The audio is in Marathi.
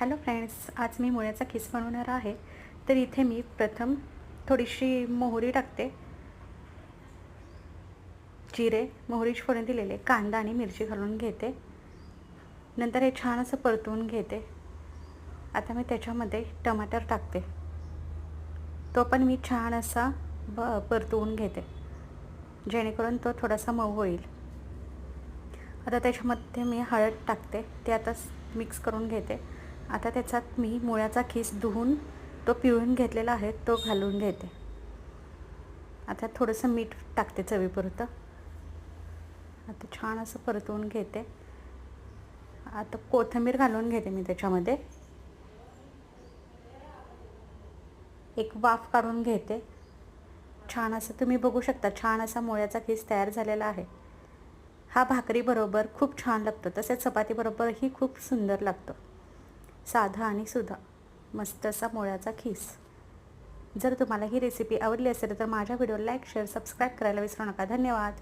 हॅलो फ्रेंड्स आज मी मुळ्याचा खिस बनवणार आहे. तर इथे मी प्रथम थोडीशी मोहरी टाकते. जिरे मोहरीच फोडून दिलेले कांदा आणि मिरची घालून घेते. नंतर हे छान असं परतवून घेते. आता मी त्याच्यामध्ये टमाटर टाकते. तो पण मी छान असा ब परतवून घेते. जेणेकरून तो थोडासा मऊ होईल. आता त्याच्यामध्ये मी हळद टाकते. ते आता मिक्स करून घेते. आता त्याच्यात मी मुळ्याचा खीस धुवून तो पिळून घेतलेला आहे तो घालून घेते. आता थोडंसं मीठ टाकते चवीपुरतं. आता छान असं परतवून घेते. आता कोथिंबीर घालून घेते मी त्याच्यामध्ये. एक वाफ काढून घेते. छान असं तुम्ही बघू शकता छान असा मुळ्याचा खीस तयार झालेला आहे. हा भाकरीबरोबर खूप छान लागतो तसेच चपातीबरोबरही खूप सुंदर लागतो. साधा आणि सुधा. मस्त असा मोळ्याचा खीस. जर तुम्हाला ही रेसिपी आवडली असेल तर माझ्या व्हिडिओला लाईक शेअर सबस्क्राईब करायला विसरू नका. धन्यवाद.